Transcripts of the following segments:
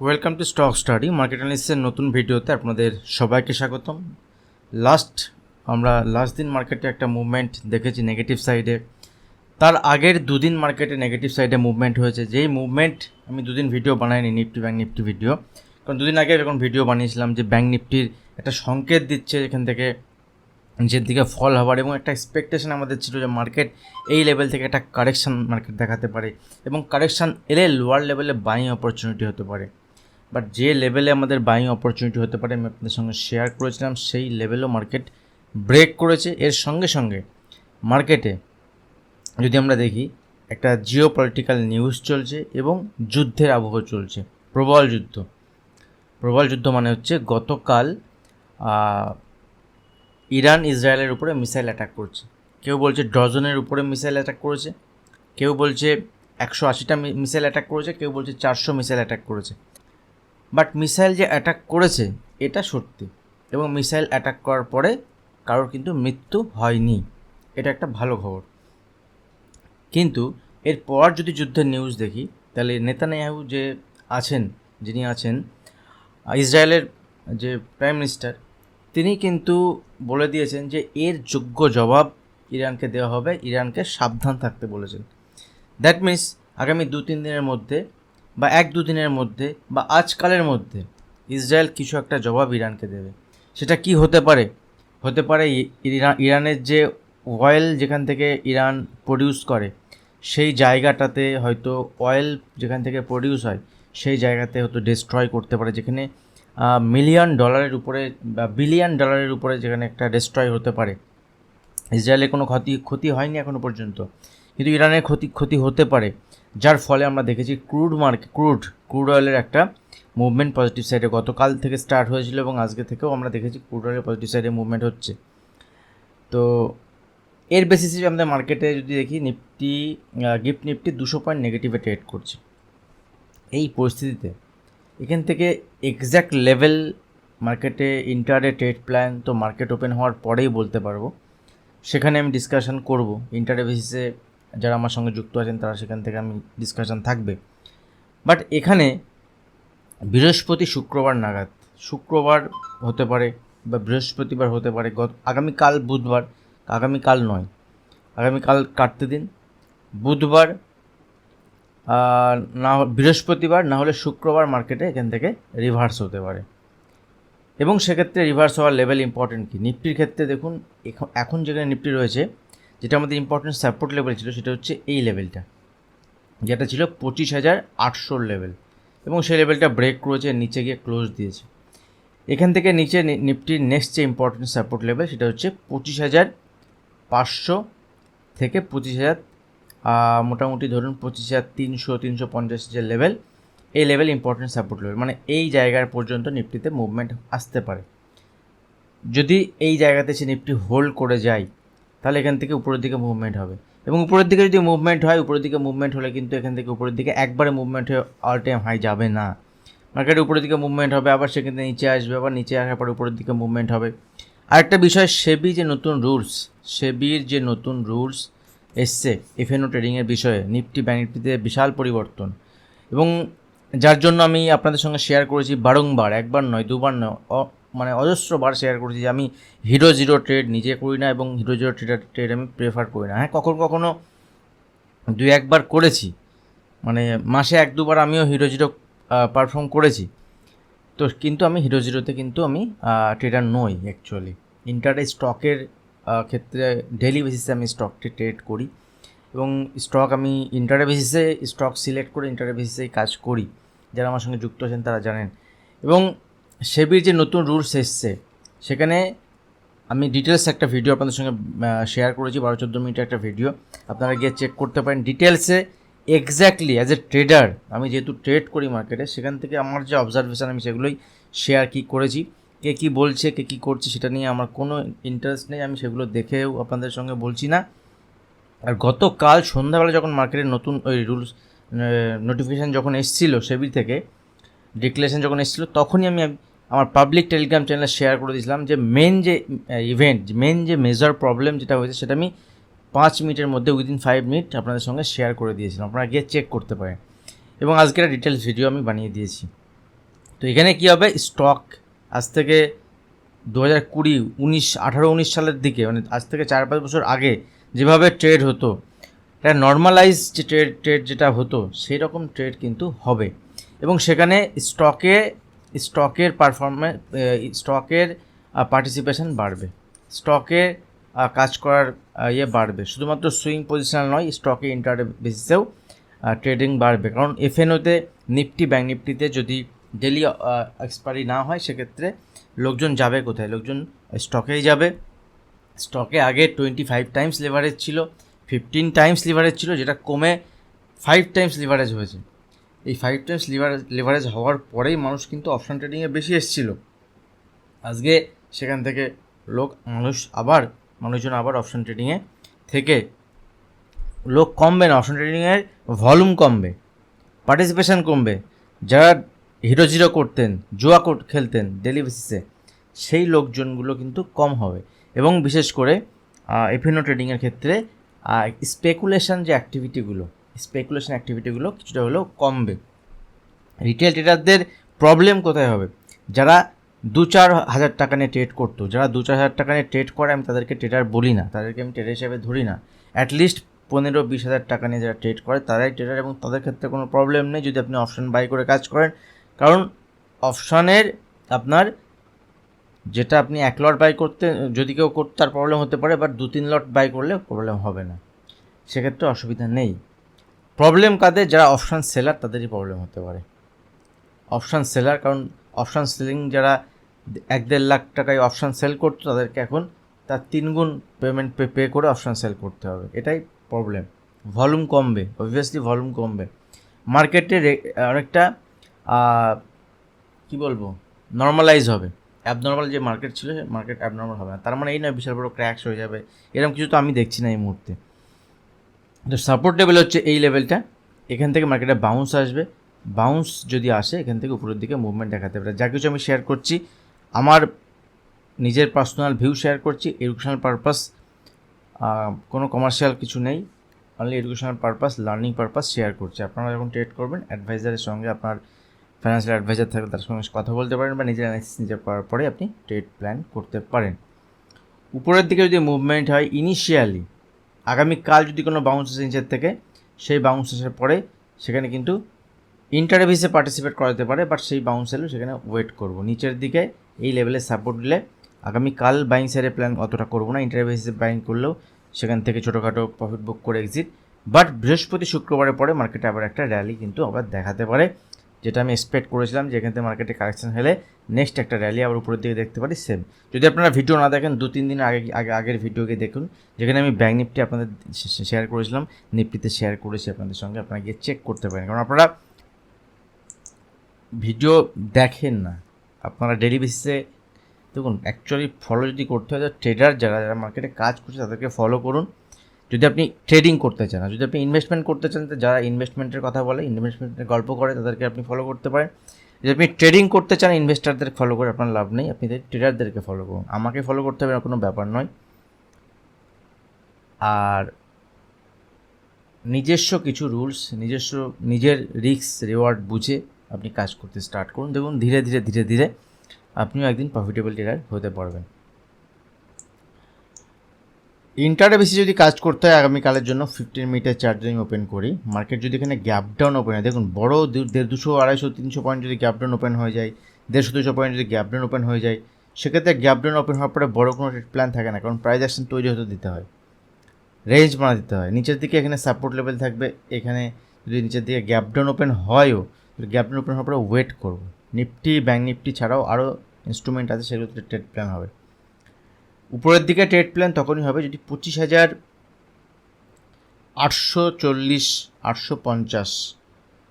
Welcome to stock study market অ্যানালিসিসের নতুন ভিডিওতে আপনাদের সবাইকে স্বাগতম। লাস্ট আমরা লাস্ট দিন মার্কেটে একটা মুভমেন্ট দেখেছি নেগেটিভ সাইডে তার আগের দুদিন মার্কেটে নেগেটিভ সাইডে মুভমেন্ট হয়েছে। যেই মুভমেন্ট আমি দুদিন ভিডিও বানাইনি নিফটি ব্যাঙ্ক নিফটি ভিডিও কারণ দুদিন আগে যখন ভিডিও বানিয়েছিলাম যে ব্যাঙ্ক নিফটির একটা সংকেত দিচ্ছে এখান থেকে, নিচের দিকে ফল হওয়ার এবং একটা এক্সপেকটেশন আমাদের ছিল যে মার্কেট এই লেভেল থেকে একটা কারেকশান মার্কেট দেখাতে পারে এবং কারেকশান এলে লোয়ার লেভেলে বাইং অপরচুনিটি হতে পারে। বাট যে লেভেলে আমাদের বাইং অপরচুনিটি হতে পারে, আমি আপনাদের সঙ্গে শেয়ার করেছিলাম, সেই লেভেলও মার্কেট ব্রেক করেছে। এর সঙ্গে সঙ্গে মার্কেটে যদি আমরা দেখি, একটা জিও পলিটিক্যাল নিউজ চলছে এবং যুদ্ধের আবহ চলছে, প্রবল যুদ্ধ। প্রবল যুদ্ধ মানে হচ্ছে গতকাল ইরান ইসরায়েলের উপরে মিসাইল অ্যাটাক করছে। কেউ বলছে ডজনের উপরে মিসাইল অ্যাটাক করেছে, কেউ বলছে একশো আশিটা মিসাইল অ্যাটাক করেছে, কেউ বলছে চারশো মিসাইল অ্যাটাক করেছে। বাট মিসাইল যে অ্যাটাক করেছে, এটা সত্যি। এবং মিসাইল অ্যাটাক করার পরে কারোর কিন্তু মৃত্যু হয়নি। এটা একটা ভালো খবর। কিন্তু এরপর যদি যুদ্ধের নিউজ দেখি, তাহলে নেতানিয়াহু যে আছেন, যিনি আছেন, ইসরায়েলের যে প্রাইম মিনিস্টার তিনি কিন্তু বলে দিয়েছেন যে এর যোগ্য জবাব ইরানকে দেওয়া হবে, ইরানকে সাবধান থাকতে বলেছেন। দ্যাট মিন্স আগামী দু তিন দিনের মধ্যে বা এক দু দিনের মধ্যে বা আজকালের মধ্যে ইসরায়েল কিছু একটা জবাব ইরানকে দেবে। সেটা কি হতে পারে? হতে পারে ইরানের যে অয়েল যেখান থেকে ইরান প্রডিউস করে, সেই জায়গাটাতে হয়তো অয়েল যেখান থেকে প্রডিউস হয়, সেই জায়গাতে হয়তো ডিস্ট্রয় করতে পারে। যেখানে মিলিয়ন ডলারের উপরে বা বিলিয়ন ডলারের উপরে যেখানে একটা ডিস্ট্রয় হতে পারে। ইসরায়েলের কোনো ক্ষতি ক্ষতি হয়নি এখনও পর্যন্ত। কিন্তু ইরানের ক্ষতি ক্ষতি হতে পারে। যার ফলে আমরা দেখেছি ক্রুড মার্কেট ক্রুড ক্রুড অয়েলের একটা মুভমেন্ট পজিটিভ সাইডে গতকাল থেকে স্টার্ট হয়েছিল এবং আজকে থেকেও আমরা দেখেছি ক্রুড অয়েলের পজিটিভ সাইডে মুভমেন্ট হচ্ছে। তো এর বেসিসে আমাদের মার্কেটে যদি দেখি নিফটি গিফট নিফটি দুশো পয়েন্ট নেগেটিভে ট্রেড করছে। এই পরিস্থিতিতে এখান থেকে এক্স্যাক্ট লেভেল মার্কেটে ইন্টারডে ট্রেড প্ল্যান তো মার্কেট ওপেন হওয়ার পরেই বলতে পারব। সেখানে আমি ডিসকাশন করব। ইন্টারডে বেসিসে যারা আমার সঙ্গে যুক্ত আছেন, তারা সেখান থেকে আমি ডিসকাশন থাকবে। বাট এখানে বৃহস্পতি শুক্রবার নাগাদ, শুক্রবার হতে পারে বা বৃহস্পতিবার হতে পারে, গত, আগামীকাল বুধবার, আগামীকাল নয়, আগামীকাল কাটতে দিন। বুধবার না বৃহস্পতিবার, না হলে শুক্রবার মার্কেটে এখান থেকে রিভার্স হতে পারে। এবং সেক্ষেত্রে রিভার্স হওয়ার লেভেল ইম্পর্টেন্ট কি? নিফটির ক্ষেত্রে দেখুন এখন যেখানে নিফটি রয়েছে যেটা আমাদের ইম্পর্টেন্ট সাপোর্ট লেভেল ছিল, সেটা হচ্ছে এই লেভেলটা যেটা ছিল পঁচিশ হাজার আটশোর লেভেল এবং সেই লেভেলটা ব্রেক করেছে, নিচে গিয়ে ক্লোজ দিয়েছে। এখান থেকে নিচে নিফটির নেক্সট যে ইম্পর্টেন্ট সাপোর্ট লেভেল সেটা হচ্ছে পঁচিশ হাজার পাঁচশো থেকে পঁচিশ হাজার মোটামুটি ধরুন পঁচিশ হাজার তিনশো তিনশো পঞ্চাশ যে লেভেল এই লেভেল ইম্পর্টেন্ট সাপোর্ট লেভেল মানে এই জায়গার পর্যন্ত নিফটিতে মুভমেন্ট আসতে পারে। যদি এই জায়গাতে সে নিফটি হোল্ড করে যায় তাহলে এখান থেকে উপরের দিকে মুভমেন্ট হবে। এবং উপরের দিকে যদি মুভমেন্ট হয়, উপরের দিকে মুভমেন্ট হলে কিন্তু এখান থেকে উপরের দিকে একবারে মুভমেন্ট হয়ে অল টাইম হাই যাবে না। মার্কেটের উপরের দিকে মুভমেন্ট হবে, আবার সেখান থেকে নিচে আসবে, আবার নিচে আসার পর উপরের দিকে মুভমেন্ট হবে। আরেকটা বিষয় সেবি যে নতুন রুলস সেবির যে নতুন রুলস এসছে এফএনও ট্রেডিংয়ের বিষয়ে নিফটি ব্যাঙ্ক নিফটিতে বিশাল পরিবর্তন। এবং যার জন্য আমি আপনাদের সঙ্গে শেয়ার করেছি বারংবার, একবার নয়, দুবার নয় মানে অজস্রবার শেয়ার করেছি যে আমি হিরো জিরো ট্রেড নিজে করি না এবং হিরো জিরো ট্রেডার ট্রেড আমি প্রেফার করি না। হ্যাঁ কখনো কখনো দু একবার করেছি। মানে মাসে এক দুবার আমিও হিরো জিরো পারফর্ম করেছি। তো কিন্তু আমি হিরো জিরোতে কিন্তু আমি ট্রেডার নই অ্যাকচুয়ালি ইন্টারডে স্টকের ক্ষেত্রে ডেলি বেসিসে আমি স্টকটি ট্রেড করি এবং স্টক আমি ইন্টারডে বেসিসে স্টক সিলেক্ট করে ইন্টারডে বেসিসেই কাজ করি। যারা আমার সঙ্গে যুক্ত আছেন তারা জানেন। এবং সেবির যে নতুন রুলস এসছে, সেখানে আমি ডিটেলস একটা ভিডিও আপনাদের সঙ্গে শেয়ার করেছি, বারো চোদ্দ মিনিটের একটা ভিডিও আপনারা গিয়ে চেক করতে পারেন ডিটেলসে এক্স্যাক্টলি অ্যাজ এ ট্রেডার আমি যেহেতু ট্রেড করি মার্কেটে সেখান থেকে আমার যে অবজারভেশন আমি সেগুলোই শেয়ার কী করেছি, কে কী বলছে, কে কী করছে, সেটা নিয়ে আমার কোনো ইন্টারেস্ট নেই, আমি সেগুলো দেখেও আপনাদের সঙ্গে বলছি না। আর গতকাল সন্ধ্যাবেলা যখন মার্কেটে নতুন ওই রুলস নোটিফিকেশান যখন এসেছিল সেবি থেকে ডিক্লারেশন যখন এসেছিল, তখনই আমি আমার পাবলিক টেলিগ্রাম চ্যানেলে শেয়ার করে দিয়েছিলাম যে মেন যে ইভেন্ট মেন যে মেজর প্রবলেম যেটা হয়েছে সেটা আমি পাঁচ মিনিটের মধ্যে উইদিন ফাইভ মিনিট আপনাদের সঙ্গে শেয়ার করে দিয়েছিলাম। আপনারা গিয়ে চেক করতে পারেন। এবং আজকের ডিটেলস ভিডিও আমি বানিয়ে দিয়েছি। তো এখানে কি হবে? স্টক আজ থেকে দু হাজার কুড়ি, উনিশ, আঠারো, উনিশ সালের দিকে মানে আজ থেকে চার পাঁচ বছর আগে যেভাবে ট্রেড হতো এটা নর্মালাইজ যে ট্রেড ট্রেড যেটা হতো সেই রকম ট্রেড কিন্তু হবে। এবং সেখানে স্টকে স্টকের পারফরমেন্স স্টকের পার্টিসিপেশন বাড়বে। স্টকে কাজ করার ইয়ে বাড়বে। শুধুমাত্র সুইং পজিশনাল নয় স্টকে ইন্টার বেসিসেও ট্রেডিং বাড়বে। কারণ এফএনওতে নিফটি ব্যাঙ্ক নিফটিতে যদি ডেলি এক্সপায়ারি না হয়, সেক্ষেত্রে লোকজন যাবে কোথায়? লোকজন স্টকেই যাবে। স্টকে আগে টোয়েন্টি ফাইভ টাইমস লিভারেজ ছিল ফিফটিন টাইমস লিভারেজ ছিল, যেটা কমে ফাইভ টাইমস লিভারেজ হয়েছে। এই ফাইভ টাইমস লিভারেজ লিভারেজ হওয়ার পরেই মানুষ কিন্তু অপশন ট্রেডিংয়ে বেশি এসেছিল। আজকে সেখান থেকে লোক, মানুষ আবার, মানুষজন আবার অপশন ট্রেডিংয়ে থেকে লোক কমবে না অপশন ট্রেডিংয়ের ভলিউম কমবে পার্টিসিপেশন কমবে। যারা হিরো জিরো করতেন, জুয়া কোট খেলতেন ডেলি বেসিসে সেই লোকজনগুলো কিন্তু কম হবে। এবং বিশেষ করে এফিনো ট্রেডিংয়ের ক্ষেত্রে স্পেকুলেশন যে অ্যাক্টিভিটিগুলো স্পেকুলেশন অ্যাক্টিভিটিগুলো কিছুটা হলেও কমবে। রিটেল ট্রেডারদের প্রবলেম কোথায় হবে? যারা দু চার হাজার টাকা নিয়ে ট্রেড করতো, যারা দু চার হাজার টাকা নিয়ে ট্রেড করে, আমি তাদেরকে ট্রেডার বলি না, তাদেরকে আমি ট্রেডার হিসেবে ধরি না। অ্যাটলিস্ট পনেরো বিশ হাজার টাকা নিয়ে যারা ট্রেড করে, তারাই ট্রেডার এবং তাদের ক্ষেত্রে কোনো প্রবলেম নেই যদি আপনি অপশন বাই করে কাজ করেন। কারণ অপশানের আপনার যেটা আপনি এক লট বাই করতে, যদি কেউ করতে তার প্রবলেম হতে পারে বাট দু তিন লট বাই করলে প্রবলেম হবে না। সেক্ষেত্রে অসুবিধা নেই। প্রবলেম কাদের? যারা অপশান সেলার তাদেরই প্রবলেম হতে পারে। অপশান সেলার কারণ অপশান সেলিং যারা এক দেড় লাখ টাকায় অপশান সেল করতো, তাদেরকে এখন তার তিনগুণ পেমেন্ট পে পে করে অপশান সেল করতে হবে। এটাই প্রবলেম ভলিউম কমবে অবভিয়াসলি ভলিউম কমবে। মার্কেটে অনেকটা কি বলব? নর্মালাইজ হবে। অ্যাবনর্মাল যে মার্কেট ছিল মার্কেট অ্যাবনর্মাল হবে না। তার মানে এই নয়, বিশাল বড় ক্র্যাশ হয়ে যাবে। এরকম কিছু তো আমি দেখছি না এই মুহূর্তে। তো সাপোর্ট লেভেল হচ্ছে এই লেভেলটা এখান থেকে মার্কেটে বাউন্স আসবে। বাউন্স যদি আসে, এখান থেকে উপরের দিকে মুভমেন্ট দেখাতে পারে। যা কিছু আমি শেয়ার করছি, আমার নিজের পার্সোনাল ভিউ শেয়ার করছি এডুকেশনাল পারপাস কোনো কমার্শিয়াল কিছু নেই। Only educational purpose learning purpose share করছি। আপনারা যখন ট্রেড করবেন অ্যাডভাইজারের সঙ্গে আপনার ফাইন্যান্সিয়াল অ্যাডভাইজার থাকলে তার সঙ্গে কথা বলতে পারেন বা নিজের অ্যানালিসিস নিজে করার পরে আপনি ট্রেড প্ল্যান করতে পারেন। উপরের দিকে যদি মুভমেন্ট হয় ইনিশিয়ালি আগামীকাল যদি কোনো বাউন্স আসে নিচের থেকে, সেই বাউন্স আসার পরে সেখানে কিন্তু ইন্টারভিসে পার্টিসিপেট করাতে পারে বাট সেই বাউন্স এলেও সেখানে ওয়েট করব। নিচের দিকে এই লেভেলে সাপোর্ট দিলে আগামীকাল বাইং সাইডে প্ল্যান অতটা করব না ইন্টারভিসে বাইং করলেও সেখান থেকে ছোটোখাটো প্রফিট বুক করে এক্সিট বাট বৃহস্পতি শুক্রবারের পরে মার্কেটে আবার একটা র্যালি কিন্তু আবার দেখাতে পারে। যেটা আমি এক্সপেক্ট করেছিলাম যে এখান থেকে মার্কেটে কারেকশন হলে নেক্সট একটা র্যালি আবার উপরের দিকে দেখতে পারি সেম যদি আপনারা ভিডিও না দেখেন, দু, তিন দিন আগে আগে, আগের ভিডিওকে দেখুন, যেখানে আমি ব্যাঙ্ক নিফটি আপনাদের শেয়ার করেছিলাম নিফটিতে শেয়ার করেছি আপনাদের সঙ্গে, আপনারা গিয়ে চেক করতে পারেন। কারণ আপনারা ভিডিও দেখেন না। আপনারা ডেলি বেসিসে দেখুন অ্যাকচুয়ালি ফলো যদি করতে হয় ট্রেডার যারা যারা মার্কেটে কাজ করছে, তাদেরকে ফলো করুন। যদি আপনি ট্রেডিং করতে চান যদি আপনি ইনভেস্টমেন্ট করতে চান যারা ইনভেস্টমেন্টের কথা বলে ইনভেস্টমেন্টের গল্প করে, তাদেরকে আপনি ফলো করতে পারেন। যদি আপনি ট্রেডিং করতে চান ইনভেস্টারদের ফলো করে আপনার লাভ নেই, আপনি ট্রেডারদেরকে ফলো করুন। আমাকে ফলো করতে হবে কোনো ব্যাপার নয়। আর নিজস্ব কিছু রুলস নিজস্ব নিজের রিস্ক রিওয়ার্ড বুঝে আপনি কাজ করতে স্টার্ট করুন। দেখুন, ধীরে ধীরে ধীরে ধীরে আপনিও একদিন প্রফিটেবল ট্রেডার হতে পারবেন। ইন্টারে বেশি যদি কাজ করতে হয় আগামীকালের জন্য ফিফটিন মিনিটের চার্জ আমি ওপেন করি। মার্কেট যদি এখানে গ্যাপ ডাউন ওপেন হয়, দেখুন, বড় দেড় দুশো আড়াইশো, তিনশো পয়েন্ট যদি গ্যাপ ডাউন ওপেন হয়ে যায়, দেড়শো দুশো পয়েন্ট যদি গ্যাপ ডাউন ওপেন হয়ে যায়, সেক্ষেত্রে গ্যাপ ডাউন ওপেন হওয়ার পরে বড় কোনো প্ল্যান থাকে না, কারণ প্রাইস অ্যাকশন তৈরি হতে দিতে হয়। রেঞ্জ বানা দিতে হয়। নিচের দিকে এখানে সাপোর্ট লেভেল থাকবে। এখানে যদি নিচের দিকে গ্যাপ ডাউন ওপেন হয়ও গ্যাপ ডাউন ওপেন হওয়ার পরে ওয়েট করব। নিফটি ব্যাঙ্ক নিফটি ছাড়াও আরও ইনস্ট্রুমেন্ট আছে, সেগুলোতে ট্রেড প্ল্যান হবে। উপরের দিকে ট্রেড প্ল্যান তখনই হবে যদি পঁচিশ হাজার আটশো চল্লিশ, আটশো পঞ্চাশ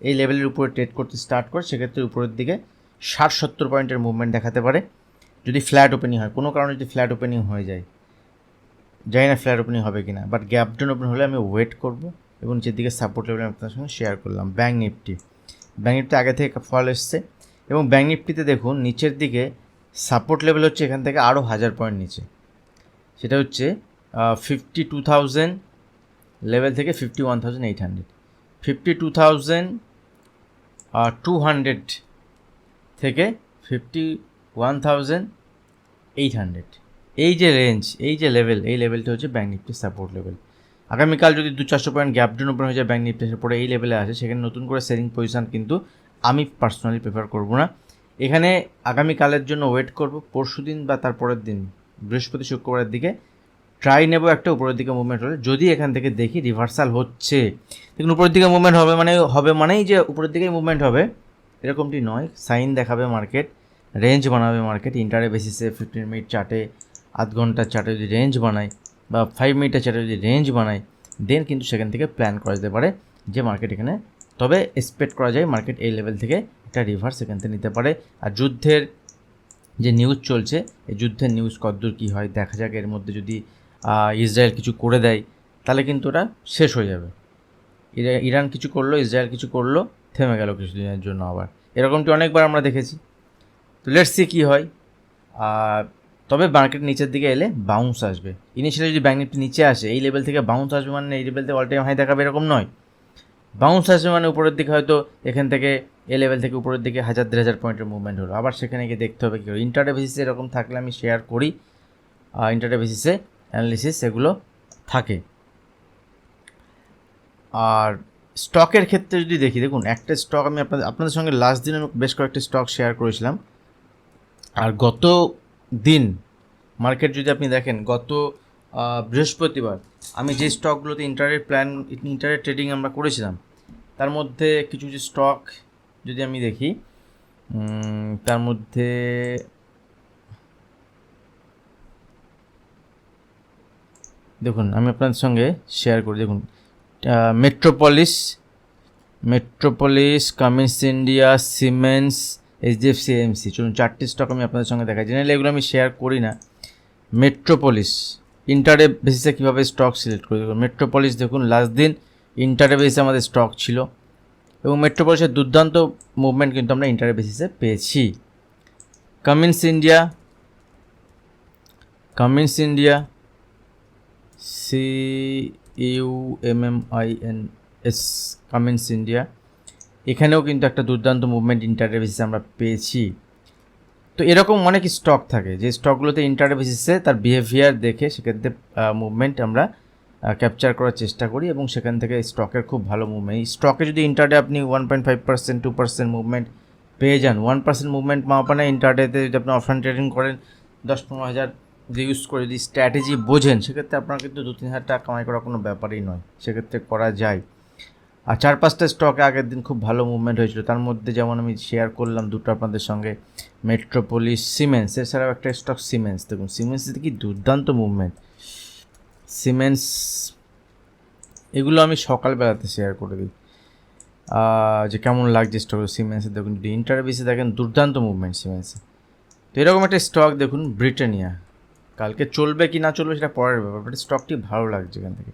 এই লেভেলের উপরে ট্রেড করতে স্টার্ট করে, সেক্ষেত্রে উপরের দিকে ষাট সত্তর পয়েন্টের মুভমেন্ট দেখাতে পারে। যদি ফ্ল্যাট ওপেনিং হয়, কোনো কারণে যদি ফ্ল্যাট ওপেনিং হয়ে যায়, জানি না ফ্ল্যাট ওপেনিং হবে কি না বাট গ্যাপ ডাউন ওপেন হলে আমি ওয়েট করব এবং নিচের দিকে সাপোর্ট লেভেল আমি আপনার সঙ্গে শেয়ার করলাম ব্যাঙ্ক নিফটি ব্যাঙ্ক নিফটি আগে থেকে ফল এসছে এবং ব্যাঙ্ক নিফটিতে দেখুন, নিচের দিকে সাপোর্ট লেভেল হচ্ছে এখান থেকে আরও হাজার পয়েন্ট নিচে। সেটা হচ্ছে ফিফটি টু থাউজেন্ড লেভেল থেকে fifty one thousand eight hundred fifty two thousand two hundred থেকে fifty one thousand eight hundred এই যে রেঞ্জ এই যে লেভেল এই লেভেলটা হচ্ছে ব্যাঙ্ক নিফটির সাপোর্ট লেভেল আগামীকাল যদি দু চারশো পয়েন্ট গ্যাপ ডাউন ওপেন হয়ে যায় ব্যাঙ্ক নিফটি পরে এই লেভেলে আসে, সেখানে নতুন করে সেলিং পজিশন কিন্তু আমি পার্সোনালি প্রেফার করব না। এখানে আগামীকালের জন্য ওয়েট করব পরশু দিন বা তার পরের দিন। বৃহস্পতি শুক্রবারের দিকে ট্রাই নেব একটা, উপরের দিকে মুভমেন্ট হলে। যদি এখান থেকে দেখি রিভার্সাল হচ্ছে। দেখুন, উপরের দিকে মুভমেন্ট হবে মানে হবে মানেই যে উপরের দিকেই মুভমেন্ট হবে। এরকমটি নয়। সাইন দেখাবে মার্কেট রেঞ্জ বানাবে মার্কেট ইন্টারে বেসিসে ফিফটিন মিনিট চার্টে আধ ঘণ্টার চার্টে যদি রেঞ্জ বানায়, বা ফাইভ মিনিটের চার্টে যদি রেঞ্জ বানায় দেন কিন্তু সেখান থেকে প্ল্যান করা যেতে পারে যে মার্কেট এখানে। তবে এক্সপেক্ট করা যায় মার্কেট এই লেভেল থেকে একটা রিভার্স এখান থেকে নিতে পারে। আর যুদ্ধের যে নিউজ চলছে, এই যুদ্ধের নিউজ কতদূর কী হয়, দেখা যাক, এর মধ্যে যদি ইসরায়েল কিছু করে দেয়, তাহলে কিন্তু ওটা শেষ হয়ে যাবে। ইরা- ইরান কিছু করল, ইসরায়েল কিছু করল, থেমে গেল কিছুদিনের জন্য আবার। এরকমটি অনেকবার আমরা দেখেছি। তো লেটস সি কী হয়। তবে মার্কেট নিচের দিকে এলে বাউন্স আসবে। ইনিশিয়ালি যদি ব্যাঙ্ক নিফটি নিচে আসে, এই লেভেল থেকে বাউন্স আসবে মানে এই লেভেল থেকে অল টাইম হাই দেখাবে এরকম নয়। বাউন্স আসবে মানে উপরের দিকে হয়তো এখান থেকে এ লেভেল থেকে উপরের দিকে হাজার, দেড় হাজার পয়েন্টের মুভমেন্ট হলো। আবার সেখানে গিয়ে দেখতে হবে কী ইন্টারডে বেসিসে এরকম থাকলে আমি শেয়ার করি। ইন্টারডে বেসিসে অ্যানালিসিস এগুলো থাকে। আর স্টকের ক্ষেত্রে যদি দেখি, দেখুন, একটা স্টক আমি আপনাদের আপনাদের সঙ্গে লাস্ট দিন আমি বেশ কয়েকটা স্টক শেয়ার করেছিলাম। আর গত দিন মার্কেট যদি আপনি দেখেন, গত বৃহস্পতিবার আমি যে স্টকগুলোতে ইন্টারের প্ল্যান ইন্টারের ট্রেডিং আমরা করেছিলাম তার মধ্যে কিছু কিছু স্টক যদি আমি দেখি তার মধ্যে দেখুন, আমি আপনাদের সঙ্গে শেয়ার করি। দেখুন Metropolis Metropolis Cummins India Siemens HDFC MC চলুন, চারটি স্টক আমি আপনাদের সঙ্গে দেখাই। জেনারেলি এগুলো আমি শেয়ার করি না। মেট্রোপলিস ইন্টারে বেসিসে কীভাবে স্টক সিলেক্ট করি? দেখুন মেট্রোপলিস দেখুন লাস্ট দিন ইন্টারে বেসিসে আমাদের স্টক ছিল। এবং মেট্রোপলিসের দুর্দান্ত মুভমেন্ট কিন্তু আমরা ইন্টারে বেসিসে পেয়েছি। Cummins India Cummins India C U M M I N S Cummins India এখানেও কিন্তু একটা দুর্দান্ত মুভমেন্ট ইন্টারডে বেসিসে আমরা পেয়েছি। তো এরকম অনেক স্টক থাকে। যে স্টকগুলোতে ইন্টারে বেসিসে তার বিহেভিয়ার দেখে সেক্ষেত্রে মুভমেন্ট আমরা ক্যাপচার করার চেষ্টা করি এবং সেখান থেকে স্টকের খুব ভালো মুভমেন্ট স্টকে যদি ইন্টারডে আপনি one point five percent two percent movement পেয়ে যান ওয়ান পার্সেন্ট মুভমেন্ট মাপানে ইন্টারডেতে যদি আপনি অপশন ট্রেডিং করেন, দশ পনেরো হাজার যদি ইউজ করে যদি স্ট্র্যাটেজি বোঝেন, সেক্ষেত্রে আপনার কিন্তু দু তিন হাজার টাকা কামাই করা কোনো ব্যাপারই নয়। সেক্ষেত্রে করা যায়। আর চার পাঁচটা স্টকে আগের দিন খুব ভালো মুভমেন্ট হয়েছিল। তার মধ্যে যেমন আমি শেয়ার করলাম দুটো আপনাদের সঙ্গে মেট্রোপলিস সিমেন্স এছাড়াও একটা স্টক সিমেন্স দেখুন সিমেন্স কি দুর্দান্ত মুভমেন্ট সিমেন্স এগুলো আমি সকালবেলাতে শেয়ার করে দিই। যে কেমন লাগছে স্টক সিমেন্সে দেখুন, যদি ইন্টার বেসে দেখেন, দুর্দান্ত মুভমেন্ট সিমেন্সে তো এরকম একটা স্টক দেখুন ব্রিটানিয়া কালকে চলবে কি না চলবে সেটা পরের ব্যাপার বাট স্টকটি ভালো লাগছে এখান থেকে।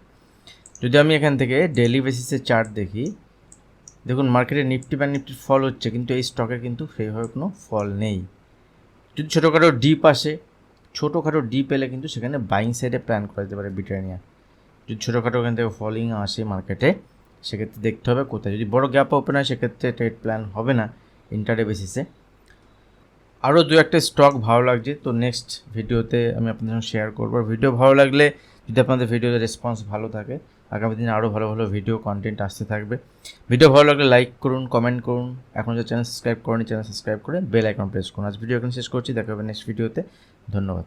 যদি আমি এখান থেকে ডেলি বেসিসে চার্ট দেখি, দেখুন মার্কেটে নিফটি বা নিফটির ফল হচ্ছে, কিন্তু এই স্টকের কিন্তু সেইভাবে কোনো ফল নেই। যদি ছোটোখাটো ডিপ আসে ছোটোখাটো ডিপ এলে কিন্তু সেখানে বাইং সাইডে প্ল্যান করা যেতে পারে ব্রিটানিয়া যদি ছোটোখাটো ওখান থেকে ফলিং আসে মার্কেটে সেক্ষেত্রে দেখতে হবে কোথায়। যদি বড় গ্যাপ ওপেন হয়, সেক্ষেত্রে ট্রেড প্ল্যান হবে না ইন্টারডে বেসিসে আরও দু একটা স্টক ভালো লাগছে, তো নেক্সট ভিডিওতে আমি আপনাদের সঙ্গে শেয়ার করব। ভিডিও ভালো লাগলে, যদি আপনাদের ভিডিওতে রেসপন্স ভালো থাকে, আগামী দিনে আরও ভালো ভালো ভিডিও কন্টেন্ট আসতে থাকবে। ভিডিও ভালো লাগলে লাইক করুন কমেন্ট করুন। এখন যে চ্যানেল সাবস্ক্রাইব করেনি চ্যানেল সাবস্ক্রাইব করে বেল আইকন প্রেস করুন। আজ ভিডিও এখন শেষ করছি, দেখা হবে নেক্সট ভিডিওতে ধন্যবাদ।